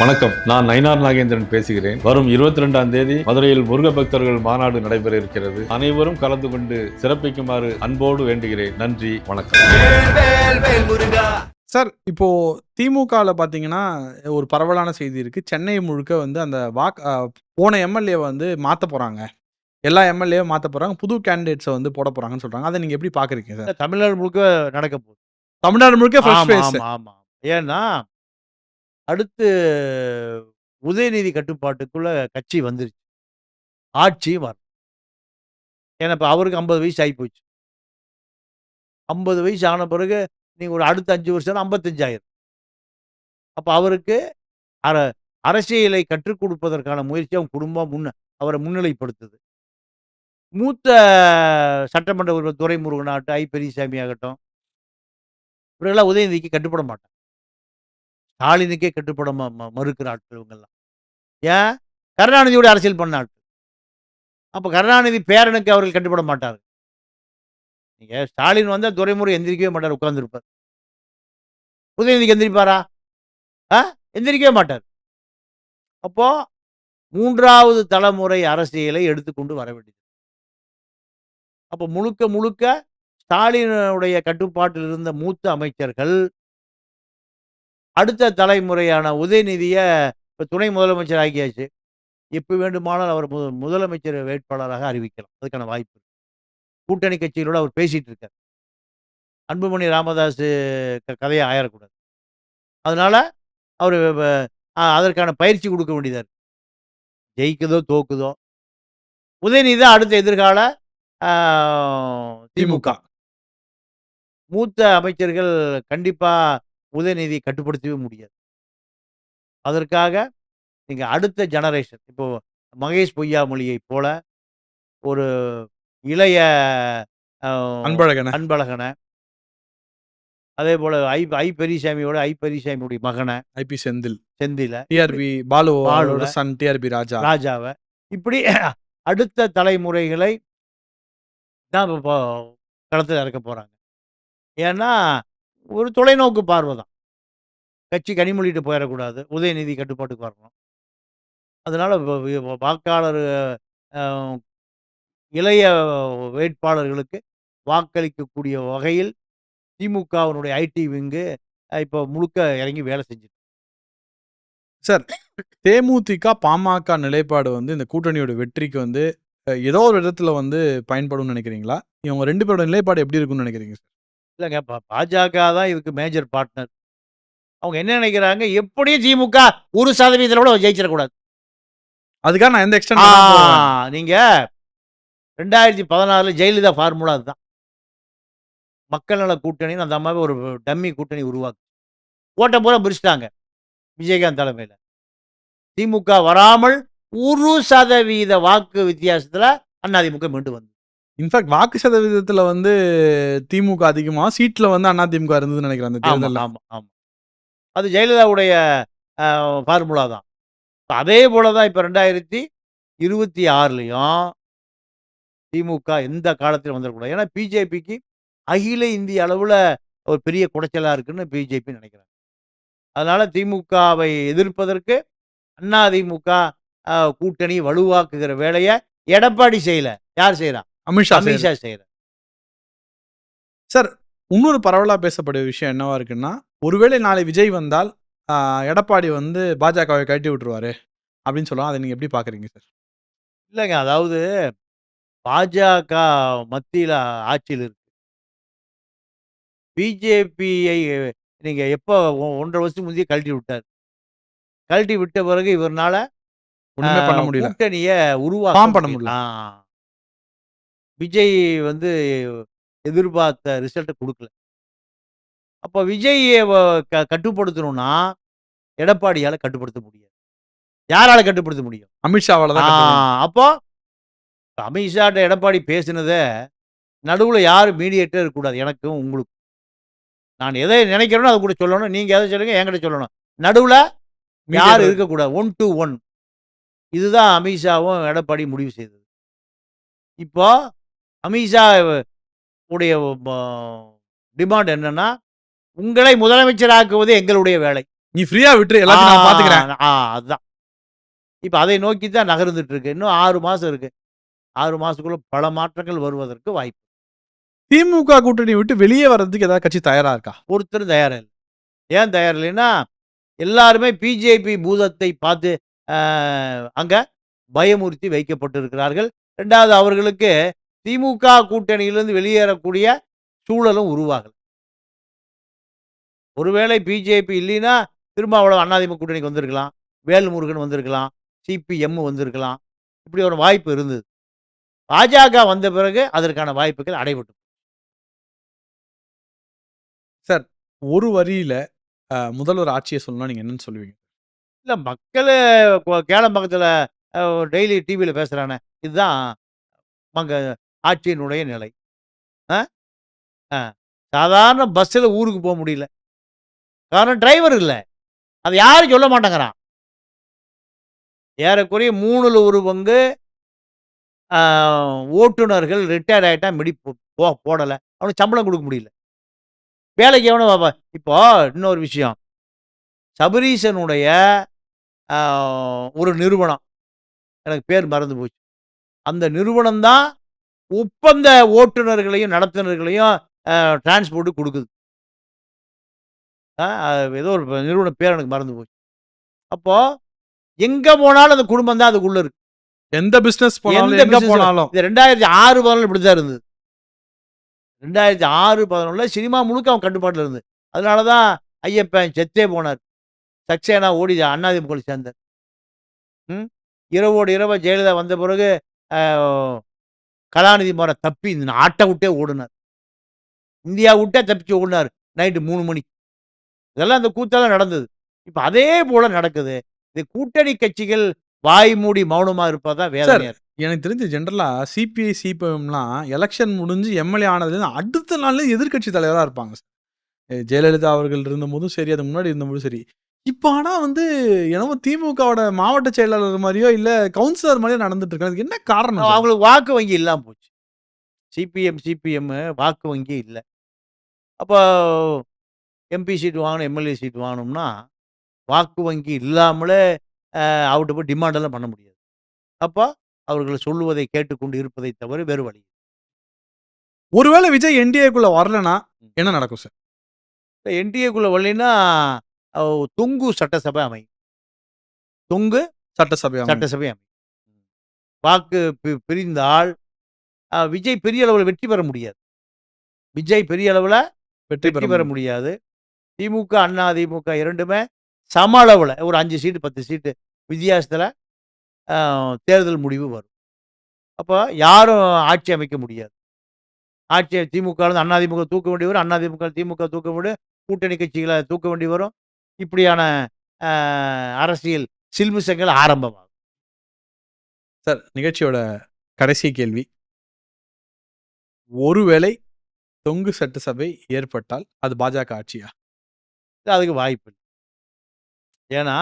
வணக்கம். நான் நயினார் நாகேந்திரன் பேசுகிறேன். வரும் இருபத்தி ரெண்டாம் தேதி மதுரையில் முருக பக்தர்கள் மாநாடு நடைபெற இருக்கிறது அனைவரும் கலந்து கொண்டு சிறப்பிக்குமாறு அன்போடு வேண்டுகிறேன். நன்றி வணக்கம். சார் இப்போ திமுகவில் பார்த்தீங்கன்னா ஒரு பரவலான செய்தி இருக்கு. சென்னை முழுக்க வந்து அந்த வாக் போன எம்எல்ஏ வந்து மாற்ற போறாங்க. எல்லா எம்எல்ஏ மாற்ற போறாங்க. புது கேண்டிடேட்ஸை வந்து போட போறாங்கன்னு சொல்றாங்க. அதை நீங்க எப்படி பாக்குறீங்க சார்? தமிழ்நாடு முழுக்க நடக்க போகுது. தமிழ்நாடு முழுக்க ஃபர்ஸ்ட் ஃபேஸ் ஆமா, ஆமா. ஏன்னா அடுத்து உதயநிதி கட்டுப்பாட்டுக்குள்ள கட்சி வந்துருச்சு. ஆட்சி வரும் ஏன்னா இப்போ அவருக்கு ஐம்பது வயசு ஆகி போச்சு ஐம்பது வயசு ஆன பிறகு நீங்கள் ஒரு அடுத்த அஞ்சு வருஷம் ஐம்பத்தஞ்சாயிரம். அப்போ அவருக்கு அர அரசியலை கற்றுக் கொடுப்பதற்கான முயற்சி அவங்க குடும்பம் முன்ன அவரை முன்னிலைப்படுத்துது. மூத்த சட்டமன்ற உறுப்பினர் துரைமுருகன் ஆகட்டும் ஐ பெரியசாமி ஆகட்டும் இவரெல்லாம் உதயநிதிக்கு கட்டுப்பட மாட்டாங்க. ஸ்டாலினுக்கே கட்டுப்பட ம- மறுக்கிற ஆட்கள் இவங்கெல்லாம். ஏன்? கருணாநிதியோட அரசியல் பண்ண ஆட்கள். அப்போ கருணாநிதி பேரனுக்கு அவர்கள் கட்டுப்பட மாட்டார் நீங்க ஸ்டாலின் வந்தா துறைமுறை எந்திரிக்கவே மாட்டார் உட்கார்ந்துருப்பார். உதயநிதிக்கு எந்திரிப்பாரா? ஆ? எந்திரிக்கவே மாட்டார். அப்போ மூன்றாவது தலைமுறை அரசியலை எடுத்துக்கொண்டு வர வேண்டியது. அப்போ முழுக்க முழுக்க ஸ்டாலினுடைய கட்டுப்பாட்டில் இருந்த மூத்த அமைச்சர்கள் அடுத்த தலைமுறையான உதயநிதியை இப்போ துணை முதலமைச்சர் ஆக்கியாச்சு. எப்போ வேண்டுமானாலும் அவர் மு முதலமைச்சர் வேட்பாளராக அறிவிக்கலாம். அதுக்கான வாய்ப்பு. கூட்டணி கட்சிகளோட அவர் பேசிட்டு இருக்கார். அன்புமணி ராமதாஸ் க- கதையை ஆயிடக்கூடாது அதனால அவர் அதற்கான பயிற்சி கொடுக்க வேண்டியதா இருக்கு. ஜெயிக்குதோ தோக்குதோ. உதயநிதி தான் அடுத்த எதிர்கால திமுக. மூத்த அமைச்சர்கள் கண்டிப்பா உதயநிதி கட்டுப்படுத்தவே முடியாது. அதற்காக நீங்க அடுத்த ஜெனரேஷன் இப்போ மகேஷ் பொய்யாமொழியை போல ஒரு இளைய அன்பழகன. அன்பழகனை. அதே போல ஐ ஐ பெரியசாமியோட ஐ பெரியசாமியுடைய மகனை. IP Senthil. செந்தில. TRP Balu பாலுவ. Son TRB Raja. ராஜாவை. இப்படி அடுத்த தலைமுறைகளை தான் இப்போ களத்தில் இறக்க போறாங்க. ஏன்னா ஒரு தொலைநோக்கு பார்வை தான். கட்சி கனிமொழிட்டு போயிடக்கூடாது உதயநிதி கட்டுப்பாட்டுக்கு வரணும். அதனால் வாக்காளர் இளைய வேட்பாளர்களுக்கு வாக்களிக்கக்கூடிய வகையில் திமுகவினுடைய ஐடி விங்கு இப்போ முழுக்க இறங்கி வேலை செஞ்சுட்டு சார் தேமுதிக பாமக நிலைப்பாடு வந்து இந்த கூட்டணியோட வெற்றிக்கு வந்து ஏதோ ஒரு விதத்தில் வந்து பயன்படும்னு நினைக்கிறீங்களா? இவங்க ரெண்டு பேரோட நிலைப்பாடு எப்படி இருக்கும்னு நினைக்கிறீங்க சார்? இல்லைங்க. பா- பாஜக தான் இதுக்கு மேஜர் பார்ட்னர் அவங்க என்ன நினைக்கிறாங்க? எப்படியும் திமுக ஒரு சதவீதத்தில் கூட ஜெயிச்சிடக்கூடாது. அதுக்காக நான் எந்த ஆ, எக்ஸ்டென்ட் நீங்க ரெண்டாயிரத்தி பதினாறுல ஜெயலலிதா ஃபார்முலா அதுதான். மக்கள் நல கூட்டணின்னு அந்த அம்மாவே ஒரு டம்மி கூட்டணி உருவாக்கு ஓட்ட பூரா பிரிச்சிட்டாங்க விஜயகாந்த் தலைமையில். திமுக வராமல் ஒரு சதவீத வாக்கு வித்தியாசத்துல அதிமுக மீண்டு வந்து. இன்ஃபேக்ட் வாக்கு சதவீதத்துல வந்து திமுக அதிகமா சீட்ல வந்து அண்ணா திமுக இருந்ததுன்னு நினைக்கிறேன் அந்த ஆமா தேர்தல்ல. ஆமா ஆமா. அது ஜெயலலிதாவுடைய ஃபார்முலா தான். அதே போல தான் இப்போ ரெண்டாயிரத்தி இருபத்தி ஆறுலையும் திமுக எந்த காலத்திலும் வந்துடக்கூடாது ஏன்னா பிஜேபிக்கு அகில இந்திய அளவில் ஒரு பெரிய குடைச்சலாக இருக்குன்னு பிஜேபி நினைக்கிறாங்க. அதனால திமுகவை எதிர்ப்பதற்கு அண்ணா திமுக அஹ், கூட்டணி வலுவாக்குகிற வேலையை எடப்பாடி செய்யல. யார் செய்யறா அமித்ஷா. அமித்ஷா செய்யற சார் இன்னொரு பரவலா பேசக்கூடிய விஷயம் என்னவா இருக்குன்னா ஒருவேளை நாளை விஜய் வந்தால் எடப்பாடி வந்து பாஜகவை கழட்டி விட்டுருவாரு அப்படின்னு சொல்லலாம். அதை நீங்க எப்படி பாக்குறீங்க சார்? இல்லைங்க அதாவது பாஜக மத்தியில் ஆட்சியில் இருக்கு. பிஜேபியை நீங்க எப்போ ஒன்றரை வருஷத்துக்கு முந்தைய கழட்டி விட்டார். கழட்டி விட்ட பிறகு இவர்னால ஒண்ணுமே பண்ண முடியல. கூட்டணிய உருவாக்க பண்ண முடியல. விஜய் வந்து எதிர்பார்த்த ரிசல்ட்டை கொடுக்கல. அப்போ விஜயை க- கட்டுப்படுத்தணும்னா எடப்பாடியால கட்டுப்படுத்த முடியாது. யாரால கட்டுப்படுத்த முடியும்? அமித்ஷாவால தான் அப்போ அமித்ஷாட்ட எடப்பாடி பேசினத நடுவுல யாரும் மீடியேட்டர் இருக்கக்கூடாது எனக்கும் உங்களுக்கு நான் எதை நினைக்கிறேனோ அதை கூட சொல்லணும். நீங்க எதை சொல்லுங்க என்கிட்ட சொல்லணும். நடுவுல. யாரும் இருக்கக்கூடாது ஒன் டு ஒன் இதுதான் அமித்ஷாவும் எடப்பாடி முடிவு செய்தது. இப்போ அமித்ஷா உடைய டிமாண்ட் என்னன்னா உங்களை முதலமைச்சராக்குவது எங்களுடைய வேலை. நீ ஃப்ரீயா விட்டுரு எல்லாத்தையும் நான் பாத்துக்கிறேன். அதுதான் இப்ப அதை நோக்கி தான் நகர்ந்துட்டு இருக்கு. இன்னும் ஆறு மாசம் இருக்கு. ஆறு மாசத்துக்குள்ள பல மாற்றங்கள் வருவதற்கு வாய்ப்பு. திமுக கூட்டணி விட்டு வெளியே வர்றதுக்கு ஏதாவது கட்சி தயாரா இருக்கா? ஒருத்தர் தயாரா இல்லை. ஏன் தயார் இல்லைன்னா எல்லாருமே பிஜேபி பூதத்தை பார்த்து அங்க பயமுறுத்தி வைக்கப்பட்டிருக்கிறார்கள். ரெண்டாவது அவர்களுக்கு திமுக கூட்டணியிலிருந்து வெளியேறக்கூடிய சூழலும் உருவாகல. ஒருவேளை பிஜேபி இல்லைன்னா திருமாவளவன் அதிமுக கூட்டணிக்கு வந்திருக்கலாம் வேல்முருகன் வந்திருக்கலாம் சிபிஎம் வந்திருக்கலாம். இப்படி ஒரு வாய்ப்பு இருந்தது. பாஜக வந்த பிறகு அதற்கான வாய்ப்புகள் அடைபட்டு ஒரு வரியில முதல்வர் ஆட்சியை சொல்லணும்னா நீங்க என்னன்னு சொல்லுவீங்க? இல்ல மக்கள் கேளம்பக்கத்தில் டெய்லி டிவியில் பேசுகிறானே இதுதான் அங்க ஆட்சியினுடைய நிலை. ஆ? ஆ. சாதாரண பஸ்ஸில் ஊருக்கு போக முடியல. காரணம் டிரைவர் இல்லை. அது யாரும் சொல்ல மாட்டேங்கிறான். ஏறக்குறைய மூணில் ஒரு பங்கு ஓட்டுநர்கள் ரிட்டையர் ஆகிட்டா மிடி போ- போடலை. அவனுக்கு சம்பளம் கொடுக்க முடியல. வேலைக்கு எவனும் பாப்பா இப்போ இன்னொரு விஷயம். சபரீசனுடைய ஒரு நிறுவனம். எனக்கு பேர் மறந்து போச்சு. அந்த நிறுவனம் தான் ஒப்பந்த ஓட்டுநர்களையும் நடத்துனர்களையும் டிரான்ஸ்போர்ட் கொடுக்குது. ஏதோ ஒரு நிறுவன பேர் எனக்கு மறந்து போச்சு. அப்போ எங்க போனாலும் அந்த குடும்பம் தான் அதுக்குள்ள இருக்கு. எந்த பிசினஸ் போனாலும் போனாலும்? இது ரெண்டாயிரத்தி ஆறு பதினொன்று இப்படி தான் இருந்தது. ரெண்டாயிரத்தி ஆறு பதினொன்றில் சினிமா முழுக்க அவன் கட்டுப்பாட்டில் இருந்து அதனால தான் ஐயப்பன் செத்தே போனார். சக்சேனா ஓடி அண்ணாதிமுக சேர்ந்தார். ம்? இரவோடு இரவா ஜெயலலிதா வந்த பிறகு கலாநிதி முறை தப்பி இந்த நாட்டை விட்டே ஓடினார். இந்தியா விட்டே தப்பிச்சு ஓடினார். நைட்டு மூணு மணிக்கு இதெல்லாம் அந்த கூத்தெல்லாம் நடந்தது. இப்போ அதே போல நடக்குது. இது கூட்டணி கட்சிகள் வாய் மூடி மௌனமா இருப்பதான் வேதனையா. எனக்கு தெரிஞ்சு ஜென்ரலா சிபிஐ சிபிஎம்லாம் எலெக்ஷன் முடிஞ்சு எம்எல்ஏ ஆனதுல அடுத்த நாள்ல எதிர்க்கட்சி தலைவரா இருப்பாங்க சார். ஜெயலலிதா அவர்கள் இருந்தபோதும் சரி அது முன்னாடி இருந்தபோதும் சரி. இப்போ ஆனா வந்து என்னமோ திமுகவோட மாவட்ட செயலாளர் மாதிரியோ இல்ல கவுன்சிலர் மாதிரியோ நடந்துட்டு இருக்கு. அதுக்கு என்ன காரணம்? அவங்களுக்கு வாக்கு வங்கி இல்லாம போச்சு. சிபிஎம் சிபிஎம் வாக்கு வங்கி இல்லை. அப்போ எம்பி சீட் வாங்கணும் எம்எல்ஏ சீட் வாங்கணும்னா வாக்கு வங்கி இல்லாமலே அவர்கிட்ட போய் டிமாண்டெல்லாம் பண்ண முடியாது. அப்போ அவர்கள் சொல்லுவதை கேட்டுக்கொண்டு இருப்பதை தவிர வேறு வழி. ஒருவேளை விஜய் என்டிஏக்குள்ள வரலனா என்ன நடக்கும் சார்? என்டிஏக்குள்ள வரலைன்னா தொங்கு சட்டசபை அமையும். தொங்கு சட்டசபை. சட்டசபை அமையும். வாக்கு பிரிந்தால் விஜய் பெரிய அளவில் வெற்றி பெற முடியாது. விஜய் பெரிய அளவில் வெற்றி வெற்றி பெற முடியாது. திமுக அண்ணா திமுக இரண்டுமே சம அளவில் ஒரு அஞ்சு சீட்டு பத்து சீட்டு வித்தியாசத்தில் தேர்தல் முடிவு வரும். அப்போ யாரும் ஆட்சி அமைக்க முடியாது. ஆட்சி திமுக ல இருந்து அண்ணா திமுக தூக்க வேண்டி வரும். அண்ணா திமுக திமுக தூக்க முடியும் கூட்டணி கட்சிகளை தூக்க வேண்டி வரும். இப்படியான அரசியல் சில்மிசங்கள் ஆரம்பமாகும். சார் நிகழ்ச்சியோட கடைசி கேள்வி. ஒருவேளை தொங்கு சட்டசபை ஏற்பட்டால் அது பாஜக ஆட்சியா? அதுக்கு வாய்ப்பு இல்லை ஏன்னா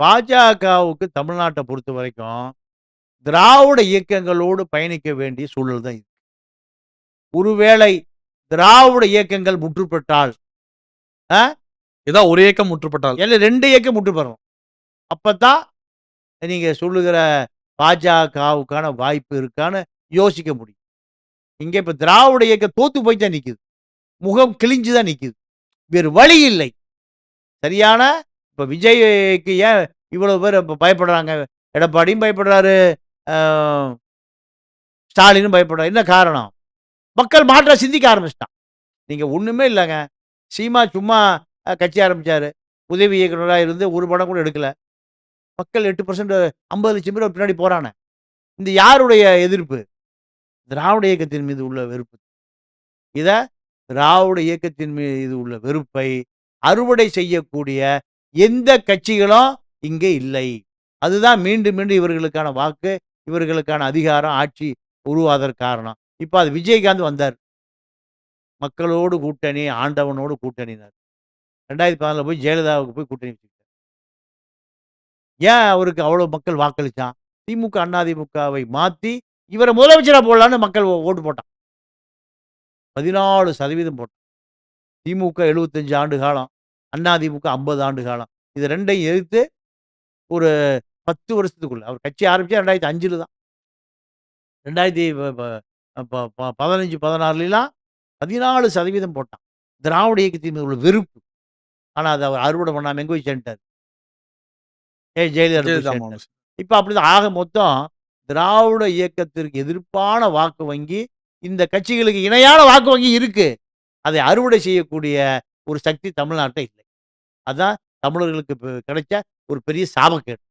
பாஜகவுக்கு தமிழ்நாட்டை பொறுத்த வரைக்கும் திராவிட இயக்கங்களோடு பயணிக்க வேண்டிய சூழல் தான் இருக்கு. ஒருவேளை திராவிட இயக்கங்கள் முற்றுப்பெற்றால் ஏதாவது ஒரு ஏக்கம் முற்றுப்பட்டால்? இல்லை ரெண்டு இயக்கம் முற்றுப்பெறணும் அப்பதான் நீங்கள் சொல்லுகிற பாஜகவுக்கான வாய்ப்பு இருக்கான்னு யோசிக்க முடியும். இங்கே இப்போ திராவிட இயக்கம் தோத்து போய் தான் நிற்குது முகம் கிழிஞ்சு தான் நிற்குது வேறு வழி இல்லை. சரியான இப்போ விஜய்க்கு ஏன் இவ்வளவு பேர் இப்போ பயப்படுறாங்க? எடப்பாடியும் பயப்படுறாரு ஸ்டாலினும் பயப்படுறாரு. என்ன காரணம்? மக்கள் மாற்ற சிந்திக்க ஆரம்பிச்சிட்டான். நீங்கள் ஒண்ணுமே இல்லைங்க. சீமா சும்மா கட்சி ஆரம்பிச்சாரு. உதவி இயக்குனராக இருந்து ஒரு படம் கூட எடுக்கல. மக்கள் எட்டு பர்சன்ட் ஐம்பது லட்சம் பேர் பின்னாடி போறானே. இந்த யாருடைய எதிர்ப்பு? திராவிட இயக்கத்தின் மீது உள்ள வெறுப்பு. இத திராவிட இயக்கத்தின் மீது உள்ள வெறுப்பை அறுவடை செய்யக்கூடிய எந்த கட்சிகளும் இங்கே இல்லை. அதுதான் மீண்டும் மீண்டும் இவர்களுக்கான வாக்கு இவர்களுக்கான அதிகாரம் ஆட்சி உருவாதற்கு காரணம். இப்போ அது விஜயகாந்த் வந்தார். மக்களோடு கூட்டணி ஆண்டவனோடு கூட்டணினார். ரெண்டாயிரத்தி பதினாலில் போய் ஜெயலலிதாவுக்கு போய் கூட்டணி வச்சுக்கிட்டார் ஏன் அவருக்கு அவ்வளோ மக்கள் வாக்களிச்சான்? திமுக அதிமுகவை மாற்றி இவரை முதலமைச்சராக போடலான்னு மக்கள் ஓட்டு போட்டான். பதினாலு சதவீதம் போட்டான். திமுக எழுபத்தஞ்சு ஆண்டு காலம் அதிமுக ஐம்பது ஆண்டு காலம். இது ரெண்டையும் எதிர்த்து ஒரு பத்து வருஷத்துக்குள்ள அவர் கட்சி ஆரம்பிச்சா ரெண்டாயிரத்தி அஞ்சில் தான். ரெண்டாயிரத்தி பதினஞ்சு பதினாறுலாம் பதினாலு சதவீதம் போட்டான். திராவிட இயக்கத்தின் மீது உள்ள வெறுப்பு. ஆனால் அதை அவர் அறுவடை பண்ணாமல் எங்கே போய் சேர்ந்துட்டார்? ஏ ஜெயலலிதா. இப்ப அப்படிதான். ஆக மொத்தம் திராவிட இயக்கத்திற்கு எதிர்ப்பான வாக்கு வங்கி இந்த கட்சிகளுக்கு இணையான வாக்கு வங்கி இருக்கு. அதை அறுவடை செய்யக்கூடிய ஒரு சக்தி தமிழ்நாட்டில் இல்லை. அதான் தமிழர்களுக்கு கிடைச்ச ஒரு பெரிய சாபக்கேடு.